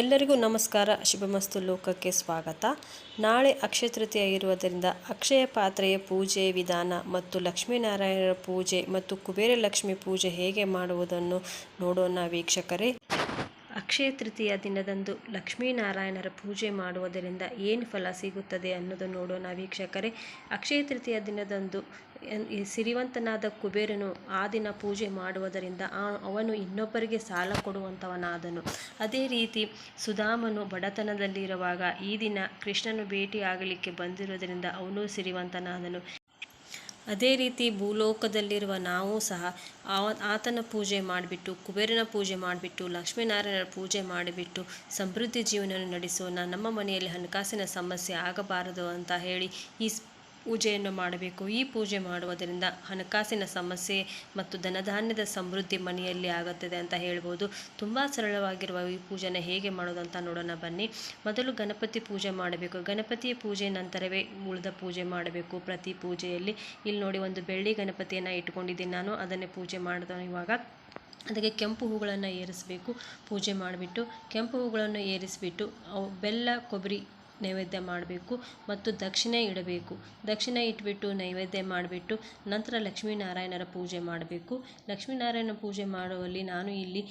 ಎಲ್ಲರಿಗೂ ನಮಸ್ಕಾರ. ಶುಭಮಸ್ತು ಲೋಕಕ್ಕೆ ಸ್ವಾಗತ. ನಾಳೆ ಅಕ್ಷಯ ತೃತೀಯ ಇರುವುದರಿಂದ ಅಕ್ಷಯ ಪಾತ್ರೆಯ ಪೂಜೆ ವಿಧಾನ ಮತ್ತು ಲಕ್ಷ್ಮೀನಾರಾಯಣರ ಪೂಜೆ ಮತ್ತು ಕುಬೇರ ಲಕ್ಷ್ಮಿ ಪೂಜೆ ಹೇಗೆ ಮಾಡುವುದನ್ನು ನೋಡೋಣ ವೀಕ್ಷಕರೇ. ಅಕ್ಷಯ ತೃತೀಯ ದಿನದಂದು ಲಕ್ಷ್ಮೀನಾರಾಯಣರ ಪೂಜೆ ಮಾಡುವುದರಿಂದ ಏನು ಫಲ ಸಿಗುತ್ತದೆ ಅನ್ನೋದು ನೋಡೋಣ ವೀಕ್ಷಕರೇ. ಅಕ್ಷಯ ತೃತೀಯ ದಿನದಂದು ಸಿರಿವಂತನಾದ ಕುಬೇರನು ಆ ದಿನ ಪೂಜೆ ಮಾಡುವುದರಿಂದ ಅವನು ಇನ್ನೊಬ್ಬರಿಗೆ ಸಾಲ ಕೊಡುವಂಥವನಾದನು ಅದೇ ರೀತಿ ಸುಧಾಮನು ಬಡತನದಲ್ಲಿರುವಾಗ ಈ ದಿನ ಕೃಷ್ಣನು ಭೇಟಿ ಆಗಲಿಕ್ಕೆ ಬಂದಿರುವುದರಿಂದ ಅವನು ಸಿರಿವಂತನಾದನು. ಅದೇ ರೀತಿ ಭೂಲೋಕದಲ್ಲಿರುವ ನಾವು ಸಹ ಆತನ ಪೂಜೆ ಮಾಡಿಬಿಟ್ಟು, ಕುಬೇರನ ಪೂಜೆ ಮಾಡಿಬಿಟ್ಟು, ಲಕ್ಷ್ಮೀನಾರಾಯಣರ ಪೂಜೆ ಮಾಡಿಬಿಟ್ಟು ಸಮೃದ್ಧಿ ಜೀವನ ನಡೆಸೋಣ. ನಮ್ಮ ಮನೆಯಲ್ಲಿ ಹಣಕಾಸಿನ ಸಮಸ್ಯೆ ಆಗಬಾರದು ಅಂತ ಹೇಳಿ ಈ ಪೂಜೆಯನ್ನು ಮಾಡಬೇಕು. ಈ ಪೂಜೆ ಮಾಡುವುದರಿಂದ ಹಣಕಾಸಿನ ಸಮಸ್ಯೆ ಮತ್ತು ಧನಧಾನ್ಯದ ಸಮೃದ್ಧಿ ಮನೆಯಲ್ಲಿ ಆಗುತ್ತದೆ ಅಂತ ಹೇಳ್ಬೋದು. ತುಂಬ ಸರಳವಾಗಿರುವ ಈ ಪೂಜೆನ ಹೇಗೆ ಮಾಡೋದು ಅಂತ ನೋಡೋಣ ಬನ್ನಿ. ಮೊದಲು ಗಣಪತಿ ಪೂಜೆ ಮಾಡಬೇಕು. ಗಣಪತಿಯ ಪೂಜೆ ನಂತರವೇ ಉಳಿದ ಪೂಜೆ ಮಾಡಬೇಕು. ಪ್ರತಿ ಪೂಜೆಯಲ್ಲಿ ಇಲ್ಲಿ ನೋಡಿ ಒಂದು ಬೆಳ್ಳಿ ಗಣಪತಿಯನ್ನು ಇಟ್ಕೊಂಡಿದ್ದೀನಿ ನಾನು. ಅದನ್ನೇ ಪೂಜೆ ಮಾಡಿದ ಇವಾಗ. ಅದಕ್ಕೆ ಕೆಂಪು ಹೂಗಳನ್ನು ಏರಿಸಬೇಕು. ಪೂಜೆ ಮಾಡಿಬಿಟ್ಟು ಕೆಂಪು ಹೂಗಳನ್ನು ಏರಿಸಿಬಿಟ್ಟು ಅವು ಬೆಲ್ಲ, ಕೊಬ್ಬರಿ ನೈವೇದ್ಯ ಮಾಡಬೇಕು ಮತ್ತು ದಕ್ಷಿಣೆ ಇಡಬೇಕು. ದಕ್ಷಿಣೆ ಇಟ್ಬಿಟ್ಟು ನೈವೇದ್ಯ ಮಾಡಿಬಿಟ್ಟು ನಂತರ ಲಕ್ಷ್ಮೀನಾರಾಯಣರ ಪೂಜೆ ಮಾಡಬೇಕು. ಲಕ್ಷ್ಮೀನಾರಾಯಣ ಪೂಜೆ ಮಾಡುವಲ್ಲಿ ನಾನು ಇಲ್ಲಿ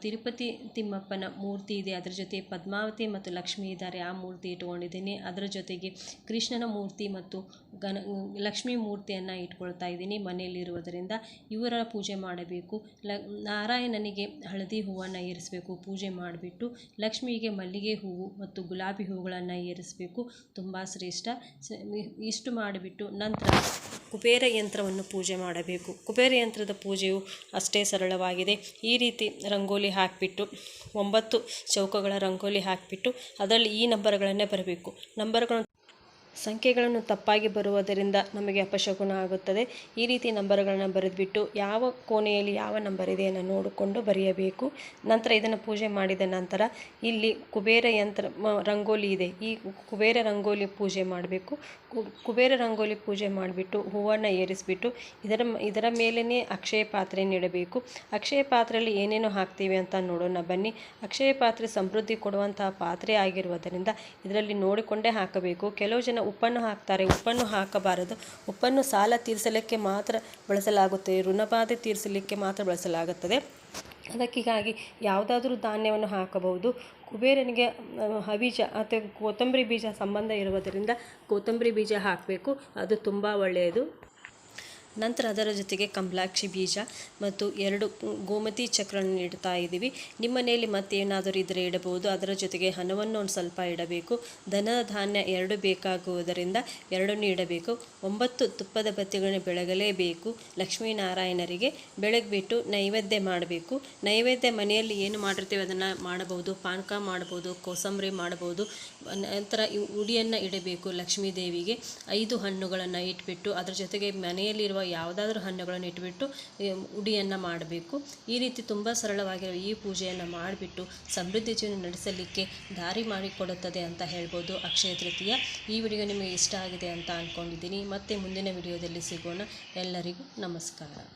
ತಿರುಪತಿ ತಿಮ್ಮಪ್ಪನ ಮೂರ್ತಿ ಇದೆ. ಅದರ ಜೊತೆ ಪದ್ಮಾವತಿ ಮತ್ತು ಲಕ್ಷ್ಮಿ ಇದ್ದಾರೆ. ಆ ಮೂರ್ತಿ ಇಟ್ಕೊಂಡಿದ್ದೀನಿ. ಅದರ ಜೊತೆಗೆ ಕೃಷ್ಣನ ಮೂರ್ತಿ ಮತ್ತು ಗಣ, ಲಕ್ಷ್ಮೀ ಮೂರ್ತಿಯನ್ನು ಇಟ್ಕೊಳ್ತಾ ಇದ್ದೀನಿ ಮನೆಯಲ್ಲಿರುವುದರಿಂದ. ಇವರ ಪೂಜೆ ಮಾಡಬೇಕು. ಲ, ನಾರಾಯಣನಿಗೆ ಹಳದಿ ಹೂವನ್ನು ಏರಿಸಬೇಕು. ಪೂಜೆ ಮಾಡಿಬಿಟ್ಟು ಲಕ್ಷ್ಮಿಗೆ ಮಲ್ಲಿಗೆ ಹೂವು ಮತ್ತು ಗುಲಾಬಿ ಹೂಗಳನ್ನು ಏರಿಸಬೇಕು ತುಂಬ ಶ್ರೇಷ್ಠ. ಇಷ್ಟು ಮಾಡಿಬಿಟ್ಟು ನಂತರ ಕುಬೇರ ಯಂತ್ರವನ್ನು ಪೂಜೆ ಮಾಡಬೇಕು. ಕುಬೇರ ಯಂತ್ರದ ಪೂಜೆಯು ಅಷ್ಟೇ ಸರಳವಾಗಿದೆ. ಈ ರೀತಿ ರಂಗೋಲಿ ಹಾಕಿಬಿಟ್ಟು, ಒಂಬತ್ತು ಚೌಕಗಳ ರಂಗೋಲಿ ಹಾಕಿಬಿಟ್ಟು, ಅದರಲ್ಲಿ ಈ ನಂಬರ್ಗಳನ್ನೇ ಬರಬೇಕು. ನಂಬರ್ಗಳನ್ನು ಸಂಖ್ಯೆಗಳನ್ನು ತಪ್ಪಾಗಿ ಬರುವುದರಿಂದ ನಮಗೆ ಅಪಶಕುನ ಆಗುತ್ತದೆ. ಈ ರೀತಿ ನಂಬರ್ಗಳನ್ನು ಬರೆದುಬಿಟ್ಟು ಯಾವ ಕೋಣೆಯಲ್ಲಿ ಯಾವ ನಂಬರ್ ಇದೆ ನೋಡಿಕೊಂಡು ಬರೆಯಬೇಕು. ನಂತರ ಇದನ್ನು ಪೂಜೆ ಮಾಡಿದ ನಂತರ ಇಲ್ಲಿ ಕುಬೇರ ಯಂತ್ರ ರಂಗೋಲಿ ಇದೆ. ಈ ಕುಬೇರ ರಂಗೋಲಿ ಪೂಜೆ ಮಾಡಬೇಕು. ಕುಬೇರ ರಂಗೋಲಿ ಪೂಜೆ ಮಾಡಿಬಿಟ್ಟು ಹೂವನ್ನು ಏರಿಸಿಬಿಟ್ಟು ಇದರ ಇದರ ಮೇಲೇ ಅಕ್ಷಯ ಪಾತ್ರೆ ನೀಡಬೇಕು. ಅಕ್ಷಯ ಪಾತ್ರೆಯಲ್ಲಿ ಏನೇನು ಹಾಕ್ತೀವಿ ಅಂತ ನೋಡೋಣ ಬನ್ನಿ. ಅಕ್ಷಯ ಪಾತ್ರೆ ಸಮೃದ್ಧಿ ಕೊಡುವಂತಹ ಪಾತ್ರೆ ಆಗಿರುವುದರಿಂದ ಇದರಲ್ಲಿ ನೋಡಿಕೊಂಡೇ ಹಾಕಬೇಕು. ಕೆಲವು ಜನ ಉಪ್ಪನ್ನು ಹಾಕ್ತಾರೆ, ಉಪ್ಪನ್ನು ಹಾಕಬಾರದು. ಉಪ್ಪನ್ನು ಸಾಲ ತೀರಿಸಲಿಕ್ಕೆ ಮಾತ್ರ ಬಳಸಲಾಗುತ್ತದೆ ಋಣಬಾಧೆ ತೀರಿಸಲಿಕ್ಕೆ ಮಾತ್ರ ಬಳಸಲಾಗುತ್ತದೆ. ಅದಕ್ಕಿಗಾಗಿ ಯಾವುದಾದ್ರೂ ಧಾನ್ಯವನ್ನು ಹಾಕಬಹುದು. ಕುಬೇರನಿಗೆ ಹವಿಜ ಅಥವಾ ಕೊತ್ತಂಬರಿ ಬೀಜ ಸಂಬಂಧ ಇರುವುದರಿಂದ ಕೊತ್ತಂಬರಿ ಬೀಜ ಹಾಕಬೇಕು. ಅದು ತುಂಬ ಒಳ್ಳೆಯದು. ನಂತರ ಅದರ ಜೊತೆಗೆ ಕಂಬ್ಲಾಕ್ಷಿ ಬೀಜ ಮತ್ತು ಎರಡು ಗೋಮತಿ ಚಕ್ರವನ್ನು ಇಡ್ತಾ ಇದ್ದೀವಿ. ನಿಮ್ಮನೆಯಲ್ಲಿ ಮತ್ತೇನಾದರೂ ಇದ್ದರೆ ಇಡಬಹುದು. ಅದರ ಜೊತೆಗೆ ಹಣವನ್ನು ಒಂದು ಸ್ವಲ್ಪ ಇಡಬೇಕು. ದನ ಧಾನ್ಯ ಎರಡು ಬೇಕಾಗುವುದರಿಂದ ಎರಡನ್ನು ಇಡಬೇಕು. ಒಂಬತ್ತು ತುಪ್ಪದ ಬತ್ತಿಗಳನ್ನು ಬೆಳಗಲೇಬೇಕು. ಲಕ್ಷ್ಮೀನಾರಾಯಣರಿಗೆ ಬೆಳಗ್ಬಿಟ್ಟು ನೈವೇದ್ಯ ಮಾಡಬೇಕು. ನೈವೇದ್ಯ ಮನೆಯಲ್ಲಿ ಏನು ಮಾಡಿರ್ತೀವಿ ಅದನ್ನು ಮಾಡಬಹುದು. ಪಾನಕ ಮಾಡಬಹುದು, ಕೋಸಂಬರಿ ಮಾಡಬಹುದು. ನಂತರ ಉಡಿಯನ್ನು ಇಡಬೇಕು ಲಕ್ಷ್ಮೀ ದೇವಿಗೆ ಐದು ಹಣ್ಣುಗಳನ್ನು ಇಟ್ಬಿಟ್ಟು ಅದರ ಜೊತೆಗೆ ಮನೆಯಲ್ಲಿರುವ ಯಾವುದಾದ್ರೂ ಹಣ್ಣುಗಳನ್ನು ಇಟ್ಬಿಟ್ಟು, ಈ ಉಡಿಯನ್ನು ಮಾಡಬೇಕು. ಈ ರೀತಿ ತುಂಬ ಸರಳವಾಗಿರೋ ಈ ಪೂಜೆಯನ್ನು ಮಾಡಿಬಿಟ್ಟು ಸಮೃದ್ಧಿ ಜೀವನ ನಡೆಸಲಿಕ್ಕೆ ದಾರಿ ಮಾಡಿಕೊಡುತ್ತದೆ ಅಂತ ಹೇಳ್ಬೋದು ಅಕ್ಷಯ ತೃತೀಯ. ಈ ವಿಡಿಯೋ ನಿಮಗೆ ಇಷ್ಟ ಆಗಿದೆ ಅಂತ ಅಂದ್ಕೊಂಡಿದ್ದೀನಿ ಮತ್ತೆ ಮುಂದಿನ ವಿಡಿಯೋದಲ್ಲಿ ಸಿಗೋಣ. ಎಲ್ಲರಿಗೂ ನಮಸ್ಕಾರ.